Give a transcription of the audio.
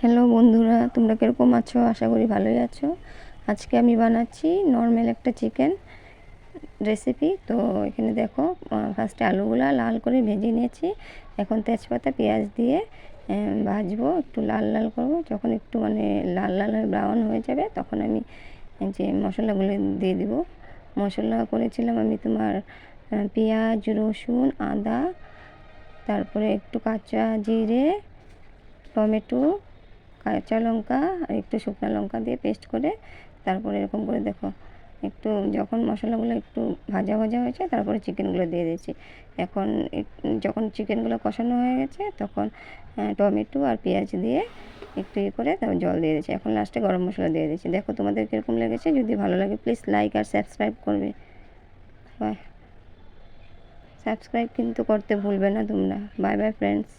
Hello বন্ধুরা, তোমরা কীরকম আছো? আশা করি ভালোই আছো। আজকে আমি বানাচ্ছি নর্মাল একটা চিকেন রেসিপি তো এখানে দেখো ফার্স্টে আলুগুলা লাল করে ভেজে নিয়েছি। এখন তেজপাতা, পেঁয়াজ দিয়ে ভাজবো, একটু লাল লাল করব। যখন একটু মানে লাল লাল হয়ে ব্রাউন হয়ে যাবে, তখন আমি যে মশলাগুলো দিয়ে দিব। মশলা করেছিলাম আমি তোমার পেঁয়াজ, রসুন, আদা, তারপরে একটু কাঁচা জিরে, টমেটো কাঁচা লঙ্কা আর একটু শুকনো লঙ্কা দিয়ে পেস্ট করে তারপরে এরকম করে দেখো, একটু যখন মশলাগুলো একটু ভাজা ভাজা হয়েছে তারপরে চিকেনগুলো দিয়ে দিয়েছি। এখন যখন চিকেনগুলো কষানো হয়ে গেছে তখন টমেটো আর পেঁয়াজ দিয়ে একটু ইয়ে করে তারপর জল দিয়ে দিয়েছি। এখন লাস্টে গরম মশলা দিয়ে দিয়েছি। দেখো তোমাদের কীরকম লেগেছে, যদি ভালো লাগে প্লিজ লাইক আর সাবস্ক্রাইব করবে। বাই সাবস্ক্রাইব কিন্তু করতে ভুলবে না তোমরা। Bye bye friends